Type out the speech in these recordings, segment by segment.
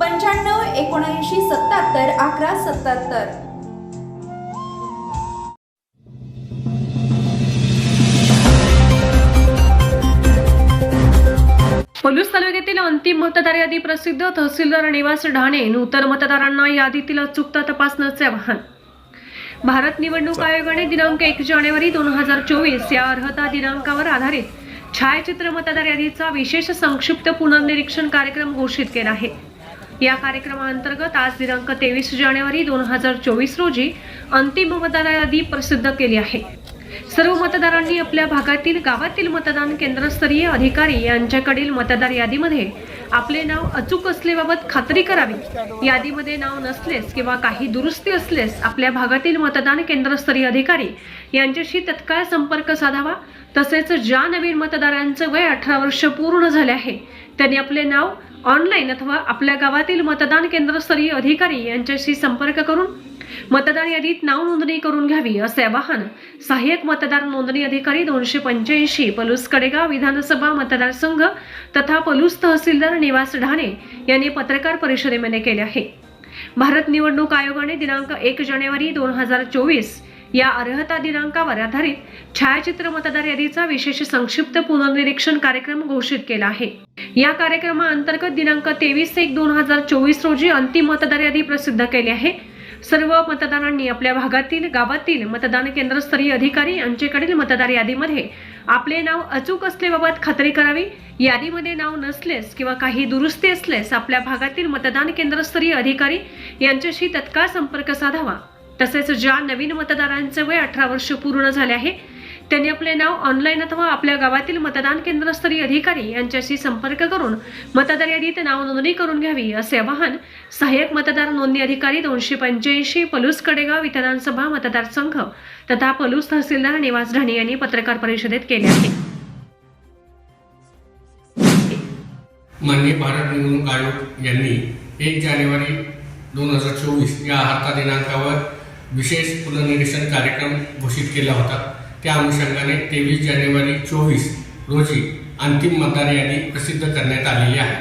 पंच्याण्णव एकोणऐंशी सत्याहत्तर अकरा सत्याहत्तर. पलूस तालुक्यातील अंतिम मतदार यादी प्रसिद्ध तहसीलदार निवास ढाणे नूतन मतदारांना यादीतील अचूकता तपासण्याचे आवाहन. भारत निवडणूक आयोगाने दिनांक एक जानेवारी दोन हजार चोवीस या अर्हता दिनांकावर आधारित छायाचित्र मतदार यादीचा विशेष संक्षिप्त पुनर्निरीक्षण कार्यक्रम घोषित केला आहे. या कार्यक्रमाअंतर्गत आज दिनांक तेवीस जानेवारी दोन हजार चोवीस रोजी अंतिम मतदार यादी प्रसिद्ध केली आहे. सर्व मतदारांनी आपल्या भागातील गावातील मतदान केंद्रस्तरीय अधिकारी यांच्याकडील मतदार यादीमध्ये आपले नाव अचूक असल्याबाबत खात्री करावी. यादीमध्ये नाव नसलेस किंवा काही दुरुस्ती असलेस आपल्या भागातील मतदान केंद्रस्तरीय अधिकारी यांच्याशी तत्काळ संपर्क साधावा. तसेच ज्या नवीन मतदारांचं वय अठरा वर्ष पूर्ण झाले आहे त्यांनी आपले नाव ऑनलाईन अथवा आपल्या गावातील मतदान केंद्रस्तरीय अधिकारी यांच्याशी संपर्क करून मतदार यादीत नाव नोंदणी करून घ्यावी असे आवाहन सहाय्यक मतदार नोंदणी अधिकारी दोनशे पंच्याऐंशी पलूस कडेगाव विधानसभा मतदारसंघ तथा पलूस तहसीलदार निवास ढाणे यांनी पत्रकार परिषदेमध्ये केले आहे. भारत निवडणूक आयोगाने दिनांक एक जानेवारी दोन हजार चोवीस या अर्हता दिनांकावर आधारित छायाचित्र मतदार यादीचा विशेष संक्षिप्त पुनर्निरीक्षण कार्यक्रम घोषित केला आहे. या कार्यक्रमाअंतर्गत दिनांक तेवीस एक दोन हजार चोवीस रोजी अंतिम मतदार यादी प्रसिद्ध केली आहे. सर्व मतदारांनी आपल्या भागातील गावातील मतदान केंद्रस्तरीय अधिकारी यांच्याकडील मतदार यादीमध्ये आपले नाव अचूक असल्याबाबत खात्री करावी. यादीमध्ये नाव नसलेस किंवा काही दुरुस्ती असल्यास आपल्या भागातील मतदान केंद्रस्तरीय अधिकारी यांच्याशी तत्काळ संपर्क साधावा. तसेच ज्या नवीन मतदारांचे वय अठरा वर्ष पूर्ण झाले आहे त्यांनी आपले नाव ऑनलाईन अथवा आपल्या गावातील मतदान केंद्रस्तरीय अधिकारी यांच्याशी संपर्क करून मतदार यादीत नाव नोंदणी करून घ्यावी असे आवाहन सहाय्यक मतदार नोंदणी अधिकारी दोनशे पंच्याऐंशी पलूस कडेगाव विधानसभा मतदारसंघ तथा पलूस तहसीलदार निवास ढाणे यांनी पत्रकार परिषदेत केले आहे. माननीय भारत निवडणूक आयोग यांनी एक जानेवारी दोन हजार चोवीस या हरता दिनांकावर विशेष पुनर्निरीक्षण कार्यक्रम घोषित केला होता. त्या अनुषंगाने तेवीस जानेवारी चोवीस रोजी अंतिम मतदार यादी प्रसिद्ध करण्यात आलेली आहे.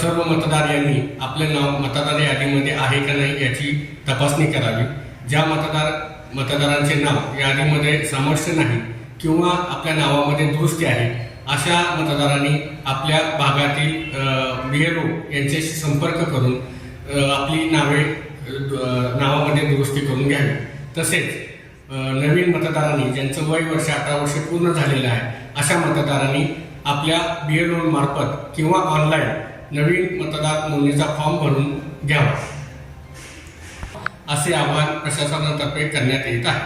सर्व मतदार यांनी आपले नाव मतदार यादीमध्ये आहे का नाही याची तपासणी करावी. ज्या मतदार मतदारांचे नाव यादीमध्ये समाविष्ट नाही किंवा आपल्या नावामध्ये दुरुस्ती आहे अशा मतदारांनी आपल्या भागातील बी एल ओ यांच्याशी संपर्क करून आपली नावे नावामध्ये दुरुस्ती करून घ्यावी. तसेच नवीन मतदारांनी ज्यांचं वय वर्ष अठरा वर्ष पूर्ण झालेलं आहे अशा मतदारांनी आपल्या बी एल मार्फत किंवा ऑनलाईन नवीन मतदार नोंदणीचा फॉर्म भरून घ्यावा. असे आवाहन प्रशासनातर्फे करण्यात येत आहे.